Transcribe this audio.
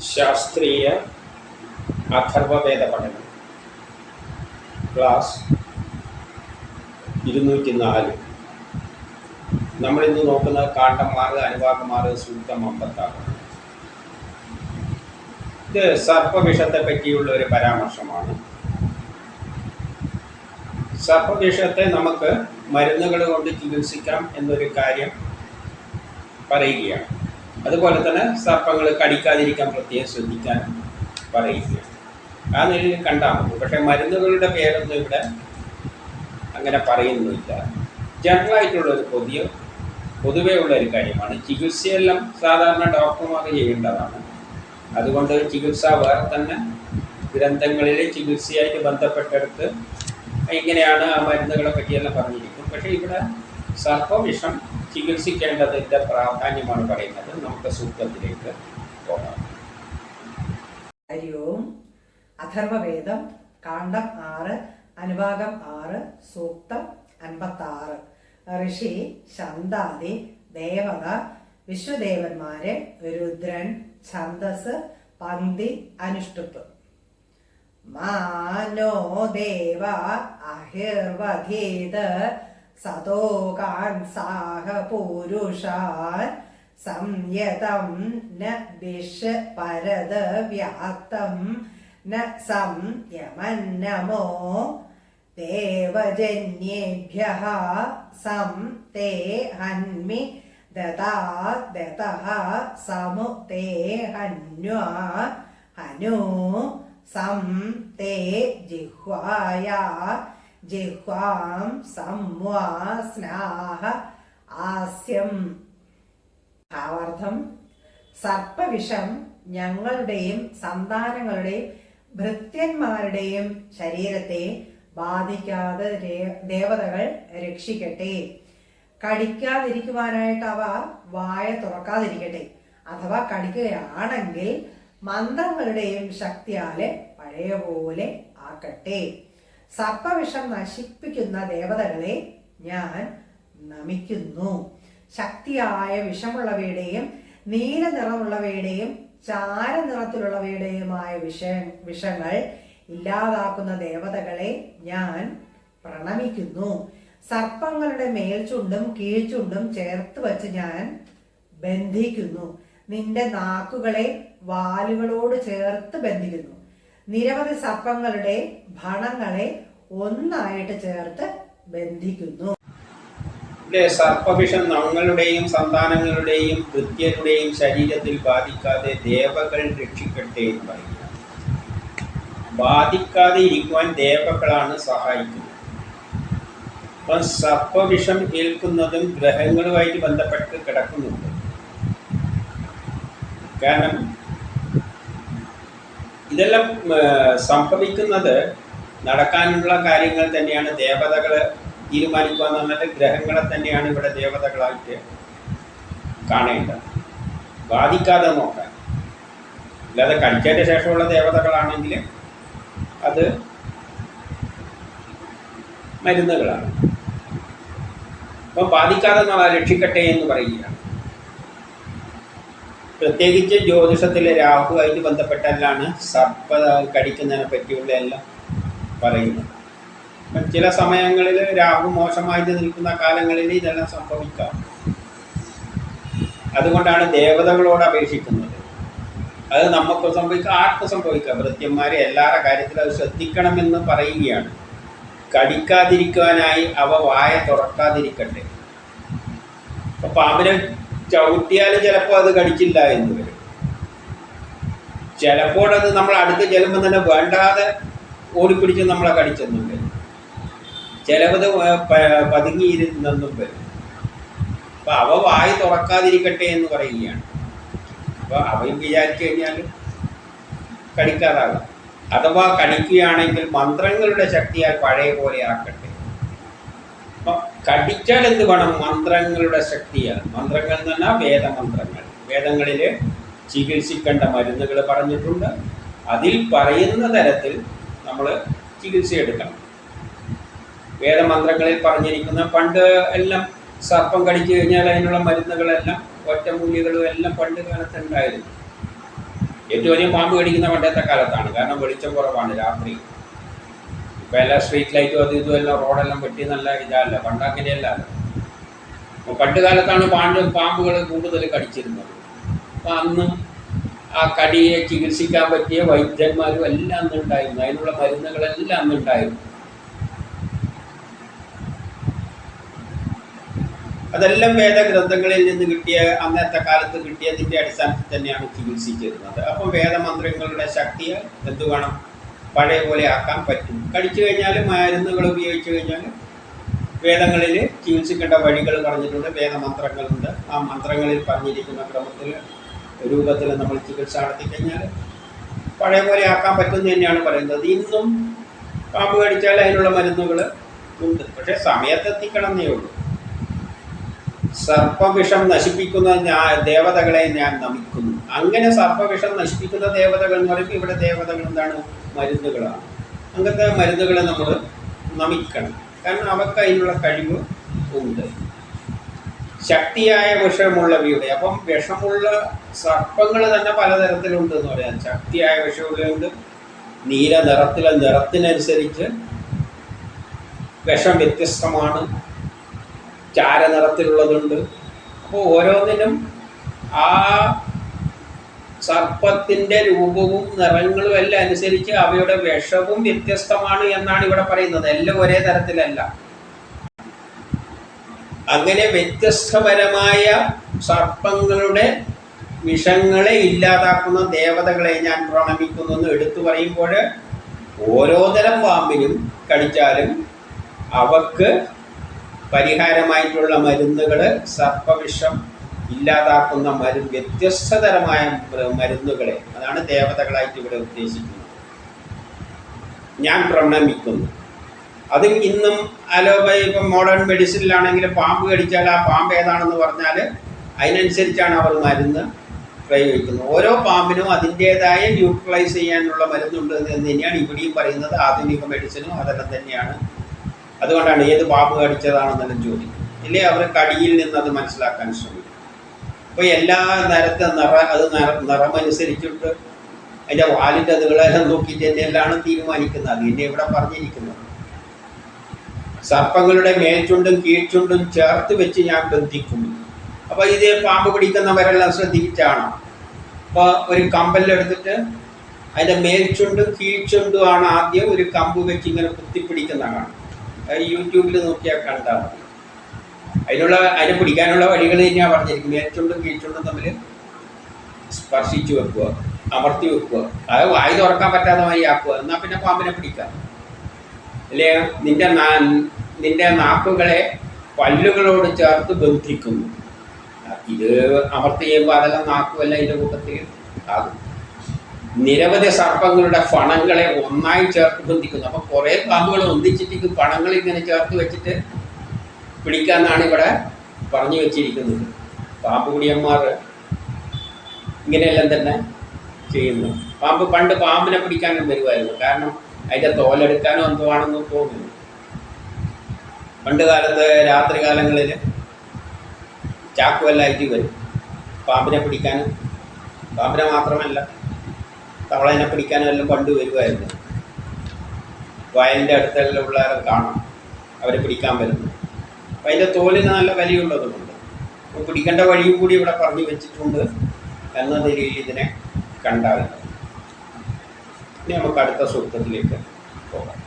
ശാസ്ത്രീയ അഥർവവേദ പഠനം ക്ലാസ് ഇരുന്നൂറ്റി നാല് നമ്മളിന്ന് നോക്കുന്നത് കാണ്ടന്മാർ അനുവാദന്മാർ സൂക്തം അമ്പത്താറ്. ഇത് സർപ്പവിഷത്തെ പറ്റിയുള്ള ഒരു പരാമർശമാണ്. സർപ്പവിഷത്തെ നമുക്ക് മരുന്നുകൾ കൊണ്ട് ചികിത്സിക്കാം എന്നൊരു കാര്യം പറയുകയാണ്. അതുപോലെ തന്നെ സർപ്പങ്ങൾ കടിക്കാതിരിക്കാൻ പ്രത്യേകം ശ്രദ്ധിക്കാൻ പറയുകയാണ്. ആ നിലയിൽ കണ്ടാൽ മതി. പക്ഷേ മരുന്നുകളുടെ പേരൊന്നും ഇവിടെ അങ്ങനെ പറയുന്നില്ല ജനറലായിട്ടുള്ള ഒരു പൊതിയ പൊതുവേ ഉള്ള ഒരു കാര്യമാണ്. ചികിത്സയെല്ലാം സാധാരണ ഡോക്ടർമാർ ചെയ്യേണ്ടതാണ്. അതുകൊണ്ട് ചികിത്സ വേറെ തന്നെ ഗ്രന്ഥങ്ങളിലെ ചികിത്സയായിട്ട് ബന്ധപ്പെട്ടെടുത്ത് ഇങ്ങനെയാണ് ആ മരുന്നുകളെ പറ്റിയെല്ലാം പറഞ്ഞിരിക്കും പക്ഷേ ഇവിടെ സർപ്പവിഷം ചികിത്സിക്കേണ്ടതിന്റെ പ്രാധാന്യമാണ് പറയുന്നത്. നമുക്ക് സൂക്തത്തിലേക്ക് പോകാം. ഹരി ഓം അഥർവവേദം കാണ്ഡം ആറ് അനുഭാഗം ആറ് സൂക്തം അൻപത്തി ആറ് ഋഷി ശന്താദി ദേവത വിശ്വദേവന്മാര് രുദ്രൻ ഛന്ദസ് പന്തി അനുഷ്ടുപ്പ്. മാനോ ദേവ അഹിർവധീത് സതോകാൻ സാഹ പുരുഷാൻ സംയതം ന വിഷ പരത വ്യാപ്തം ന സംയമന്നമോ ദേവജന്യേഭ്യ സം തേ ഹന്മി ദതാ ദതഃ സമു തേ ഹന്വ ഹനു സം തേ ജിഹ്വായ ജിഹ്വാം സംവാ സ്നാഹ ആസ്യം. ഭാവാർത്ഥം. സർപ്പവിഷം ഞങ്ങളുടെയും സന്താനങ്ങളുടെയും ഭൃത്യന്മാരുടെയും ശരീരത്തെ ബാധിക്കാതെ ദേവതകൾ രക്ഷിക്കട്ടെ. കടിക്കാതിരിക്കുവാനായിട്ട് അവ വായ തുറക്കാതിരിക്കട്ടെ. അഥവാ കടിക്കുകയാണെങ്കിൽ മന്ത്രങ്ങളുടെയും ശക്തിയാലെ പഴയ പോലെ ആക്കട്ടെ. സർപ്പവിഷം നശിപ്പിക്കുന്ന ദേവതകളെ ഞാൻ നമിക്കുന്നു. ശക്തിയായ വിഷമുള്ളവയുടെയും നീല നിറമുള്ളവയുടെയും ചാര നിറത്തിലുള്ളവയുടെയുമായ വിഷ വിഷങ്ങൾ ഇല്ലാതാക്കുന്ന ദേവതകളെ ഞാൻ പ്രണമിക്കുന്നു. സർപ്പങ്ങളുടെ മേൽചുണ്ടും കീഴ്ചുണ്ടും ചേർത്ത് വച്ച് ഞാൻ ബന്ധിക്കുന്നു. നിന്റെ നാക്കുകളെ വാലുകളോട് ചേർത്ത് ബന്ധിക്കുന്നു. നിരവധി സർപ്പങ്ങളുടെ ഭണങ്ങളെ ഒന്നായിട്ട് ചേർത്ത് ബന്ധിക്കുന്നു. സർപ്പവിഷം നമ്മളുടെയും സന്താനങ്ങളുടെയും കൃത്യരുടെയും ശരീരത്തിൽ ബാധിക്കാതെ ദേവകൾ രക്ഷിക്കട്ടെ എന്ന് പറയുക ബാധിക്കാതെ ഇരിക്കുവാൻ ദേവകളാണ് സഹായിക്കുന്നത്. അപ്പം സർപ്പവിഷം ഏൽക്കുന്നതും ഗ്രഹങ്ങളുമായിട്ട് ബന്ധപ്പെട്ട് കിടക്കുന്നുണ്ട്. കാരണം ഇതെല്ലാം സംഭവിക്കുന്നത് നടക്കാനുള്ള കാര്യങ്ങൾ തന്നെയാണ്. ദേവതകൾ തീരുമാനിക്കുക എന്ന് പറഞ്ഞാൽ ഗ്രഹങ്ങളെ തന്നെയാണ് ഇവിടെ ദേവതകളായിട്ട് കാണേണ്ടത്. ബാധിക്കാതെ നോക്കാൻ. അല്ലാതെ കഴിച്ചതിന്റെ ശേഷമുള്ള ദേവതകളാണെങ്കിൽ അത് മരുന്നുകളാണ്. അപ്പം ബാധിക്കാതെ നമ്മൾ രക്ഷിക്കട്ടെ എന്ന് പറയുകയാണ്. പ്രത്യേകിച്ച് ജ്യോതിഷത്തിലെ രാഹുവായിട്ട് ബന്ധപ്പെട്ടല്ലാണ് സർപ്പ കടിക്കുന്നതിനെ പറ്റിയുള്ള എല്ലാം പറയുന്നത്. അപ്പം ചില സമയങ്ങളിൽ രാഹു മോശമായിട്ട് നിൽക്കുന്ന കാലങ്ങളിൽ ഇതെല്ലാം സംഭവിക്കാം. അതുകൊണ്ടാണ് ദേവതകളോട് അപേക്ഷിക്കുന്നത്. അത് നമുക്ക് സംഭവിക്കാം ആർക്കും സംഭവിക്കാം. വൃത്യന്മാരെ എല്ലാവരുടെ കാര്യത്തിലും അത് ശ്രദ്ധിക്കണമെന്ന് പറയുകയാണ്. കടിക്കാതിരിക്കുവാനായി അവ വായ തുറക്കാതിരിക്കട്ടെ. അപ്പൊ പാമ്പിനെ ചവിട്ടിയാൽ ചിലപ്പോൾ അത് കടിച്ചില്ല എന്ന് വരും. ചിലപ്പോൾ അത് നമ്മൾ അടുത്ത് ചെല്ലുമ്പോൾ തന്നെ വേണ്ടാതെ ഓടിപ്പിടിച്ച് നമ്മളെ കടിച്ചെന്നും വരും. ചിലവത് പതുങ്ങിയിരുന്നെന്നും വരും. അപ്പൊ അവ വായി തുറക്കാതിരിക്കട്ടെ എന്ന് പറയുകയാണ്. അപ്പോൾ അവയും വിചാരിച്ചു കഴിഞ്ഞാൽ കടിക്കാതാകാം. അഥവാ കടിക്കുകയാണെങ്കിൽ മന്ത്രങ്ങളുടെ ശക്തിയാൽ പഴയ പോലെ ആക്കട്ടെ. കടിച്ചാൽ എന്ത് വേണം? മന്ത്രങ്ങളുടെ ശക്തിയാണ്. മന്ത്രങ്ങൾ എന്ന് പറഞ്ഞാൽ വേദമന്ത്രങ്ങൾ. വേദങ്ങളിൽ ചികിത്സിക്കേണ്ട മരുന്നുകൾ പറഞ്ഞിട്ടുണ്ട്. അതിൽ പറയുന്ന തരത്തിൽ നമ്മൾ ചികിത്സ എടുക്കണം. വേദമന്ത്രങ്ങളിൽ പറഞ്ഞിരിക്കുന്ന പണ്ട് എല്ലാം സർപ്പം കടിച്ചു കഴിഞ്ഞാൽ അതിനുള്ള മരുന്നുകളെല്ലാം ഒറ്റമൂലികളും എല്ലാം പണ്ട് കാലത്ത് ഉണ്ടായിരുന്നു. ഏറ്റവും അധികം പാമ്പ് കടിക്കുന്ന പണ്ടത്തെ കാലത്താണ്. കാരണം വെളിച്ചം കുറവാണ് രാത്രി. ഇപ്പം എല്ലാ സ്ട്രീറ്റ് ലൈറ്റും അതും ഇതും എല്ലാം റോഡെല്ലാം വെട്ടി നല്ല ഇതല്ല പണ്ട് അങ്ങനെയല്ല. അപ്പോൾ പണ്ട് കാലത്താണ് പാണ്ട് പാമ്പുകൾ കൂടുതൽ കടിച്ചിരുന്നത്. അപ്പം അന്ന് ആ കടിയെ ചികിത്സിക്കാൻ പറ്റിയ വൈദ്യന്മാരും എല്ലാം അന്ന് ഉണ്ടായിരുന്നു. അതിനുള്ള മരുന്നുകളെല്ലാം അന്ന് ഉണ്ടായിരുന്നു. അതെല്ലാം വേദഗ്രന്ഥങ്ങളിൽ നിന്ന് കിട്ടിയ അന്നത്തെ കാലത്ത് കിട്ടിയതിന്റെ അടിസ്ഥാനത്തിൽ തന്നെയാണ് ചികിത്സിച്ചിരുന്നത്. അപ്പം വേദമന്ത്രങ്ങളുടെ ശക്തിയെ എന്തു വേണം പഴയ പോലെ ആക്കാൻ പറ്റും. കടിച്ചു കഴിഞ്ഞാൽ മരുന്നുകൾ ഉപയോഗിച്ച് കഴിഞ്ഞാൽ വേദങ്ങളിൽ ചികിത്സിക്കേണ്ട വഴികൾ പറഞ്ഞിട്ടുണ്ട് വേദമന്ത്രങ്ങളുണ്ട്. ആ മന്ത്രങ്ങളിൽ പറഞ്ഞിരിക്കുന്ന ക്രമത്തിൽ രൂപത്തിൽ നമ്മൾ ചികിത്സ നടത്തി കഴിഞ്ഞാൽ പഴയ പോലെ ആക്കാൻ പറ്റും തന്നെയാണ് പറയുന്നത്. ഇന്നും പാമ്പ് കടിച്ചാൽ അതിനുള്ള മരുന്നുകൾ ഉണ്ട്. പക്ഷേ സമയത്തെത്തിക്കണം എന്നേ ഉള്ളൂ. സർപ്പവിഷം നശിപ്പിക്കുന്ന ഞാൻ ദേവതകളെ ഞാൻ നമിക്കുന്നു. അങ്ങനെ സർപ്പവിഷം നശിപ്പിക്കുന്ന ദേവതകൾ എന്ന് പറയുമ്പോൾ ഇവിടെ ദേവതകൾ എന്താണ്? മരുന്നുകളാണ്. അങ്ങനത്തെ മരുന്നുകളെ നമ്മൾ നമിക്കണം. കാരണം അവർക്ക് അതിനുള്ള കഴിവ് ഉണ്ട്. ശക്തിയായ വിഷമുള്ളവയുടെ അപ്പം വിഷമുള്ള സർപ്പങ്ങൾ തന്നെ പലതരത്തിലുണ്ട് എന്ന് പറയാം. ശക്തിയായ വിഷമുള്ളതുണ്ട് നീല നിറത്തിലെ നിറത്തിനനുസരിച്ച് വിഷം വ്യത്യസ്തമാണ്. ചാരനിറത്തിലുള്ളതുണ്ട്. അപ്പോൾ ഓരോന്നിനും ആ സർപ്പത്തിന്റെ രൂപവും നിറങ്ങളും എല്ലാം അനുസരിച്ച് അവയുടെ വിഷവും വ്യത്യസ്തമാണ് എന്നാണ് ഇവിടെ പറയുന്നത്. എല്ലാം ഒരേ തരത്തിലല്ല. അങ്ങനെ വ്യത്യസ്തപരമായ സർപ്പങ്ങളുടെ വിഷങ്ങളെ ഇല്ലാതാക്കുന്ന ദേവതകളെ ഞാൻ പ്രണമിക്കുന്നു എന്ന് എടുത്തു പറയുമ്പോൾ ഓരോ തരം പാമ്പിനും കടിച്ചാലും അവക്ക് പരിഹാരമായിട്ടുള്ള മരുന്നുകൾ സർപ്പവിഷം ഇല്ലാതാക്കുന്ന മരു വ്യത്യസ്തതരമായ മരുന്നുകളെ അതാണ് ദേവതകളായിട്ട് ഇവിടെ ഉദ്ദേശിക്കുന്നത്. ഞാൻ പ്രണമിക്കുന്നു. അതും ഇന്നും അലോപതി ഇപ്പം മോഡേൺ മെഡിസിനിലാണെങ്കിൽ പാമ്പ് കടിച്ചാൽ ആ പാമ്പ് ഏതാണെന്ന് പറഞ്ഞാൽ അതിനനുസരിച്ചാണ് അവർ മരുന്ന് പ്രയോഗിക്കുന്നത്. ഓരോ പാമ്പിനും അതിന്റേതായ യൂട്ടിലൈസ് ചെയ്യാനുള്ള മരുന്നുണ്ട് എന്ന് തന്നെയാണ് ഇവിടെയും പറയുന്നത്. ആധുനിക മെഡിസിനും അതെല്ലാം തന്നെയാണ് അതുകൊണ്ടാണ് ഏത് പാമ്പ് കടിച്ചതാണെന്നെല്ലാം ചോദിക്കും ഇല്ലേ അവർ കടിയിൽ നിന്ന് അത് മനസ്സിലാക്കാൻ ശ്രമിക്കും. അപ്പോൾ എല്ലാ നിരത്തെ നിറ അത് നിറ നിറമനുസരിച്ചിട്ട് അതിന്റെ വാലിന്റെ അതുകളെല്ലാം നോക്കിയിട്ട് തന്നെയെല്ലാം തീരുമാനിക്കുന്നത്. അത് എന്നെ ഇവിടെ പറഞ്ഞിരിക്കുന്നത്. സർപ്പങ്ങളുടെ മേൽചുണ്ടും കീഴ്ചുണ്ടും ചേർത്ത് വെച്ച് ഞാൻ ബന്ധിക്കും. അപ്പോൾ ഇത് പാമ്പ് പിടിക്കുന്നവരെല്ലാം ശ്രദ്ധിച്ചാണ് അപ്പോൾ ഒരു കമ്പലെടുത്തിട്ട് അതിന്റെ മേൽചുണ്ടും കീഴ്ചുണ്ടും ആണ് ആദ്യം ഒരു കമ്പ് വെച്ച് ഇങ്ങനെ കുത്തിപ്പിടിക്കുന്ന കാണാം അത് യൂട്യൂബിൽ നോക്കിയാൽ കണ്ടാൽ മതി. അതിനുള്ള അതിനെ പിടിക്കാനുള്ള വഴികൾ തന്നെയാണ് പറഞ്ഞിരിക്കുന്നത്. ഏറ്റവും കീഴ്ചുണ്ടും തമ്മിൽ സ്പർശിച്ചു വെക്കുക അമർത്തി വെക്കുക. അത് വായി തുറക്കാൻ പറ്റാത്ത മാതിരി ആക്കുക. എന്നാൽ പിന്നെ പാമ്പിനെ പിടിക്കാം അല്ലേ? നിന്റെ നിന്റെ നാക്കുകളെ പല്ലുകളോട് ചേർത്ത് ബന്ധിക്കുന്നു. ഇത് അമർത്തി ചെയ്യുമ്പോൾ അതെല്ലാം നാക്കുമല്ല ഇതിന്റെ കൂട്ടത്തിൽ ആകും. നിരവധി സർപ്പങ്ങളുടെ ഫണങ്ങളെ ഒന്നായി ചേർത്ത് ബന്ധിക്കുന്നു. അപ്പോൾ കുറേ പാമ്പുകൾ ഒന്നിച്ചിട്ട് ഫണങ്ങൾ ഇങ്ങനെ ചേർത്ത് വെച്ചിട്ട് പിടിക്കാന്നാണ് ഇവിടെ പറഞ്ഞു വെച്ചിരിക്കുന്നത്. പാമ്പുകുടിയന്മാർ ഇങ്ങനെയെല്ലാം തന്നെ ചെയ്യുന്നു. പാമ്പ് പണ്ട് പാമ്പിനെ പിടിക്കാനും വരുമായിരുന്നു. കാരണം അതിന്റെ തോലെടുക്കാനോ എന്തോ ആണെന്ന് തോന്നുന്നു. പണ്ട് കാലത്ത് രാത്രി കാലങ്ങളിൽ ചാക്കുവല്ലായിട്ട് വരും. പാമ്പിനെ പിടിക്കാനും. പാമ്പിനെ മാത്രമല്ല. തവളേനെ പിടിക്കാനും എല്ലാം പണ്ട് വരുമായിരുന്നു വയലിന്റെ അടുത്തെല്ലാം പിള്ളേരെ കാണാം. അവരെ പിടിക്കാൻ വരുന്നു. അപ്പം അതിന്റെ തോലിന് നല്ല വിലയുള്ളതുകൊണ്ട് അപ്പോൾ പിടിക്കേണ്ട വഴിയും കൂടി ഇവിടെ പറഞ്ഞു വെച്ചിട്ടുണ്ട് എന്ന നിലയിൽ ഇതിനെ കണ്ടാൽ ഇനി നമുക്ക് അടുത്ത സൂക്തത്തിലേക്ക് പോകാം.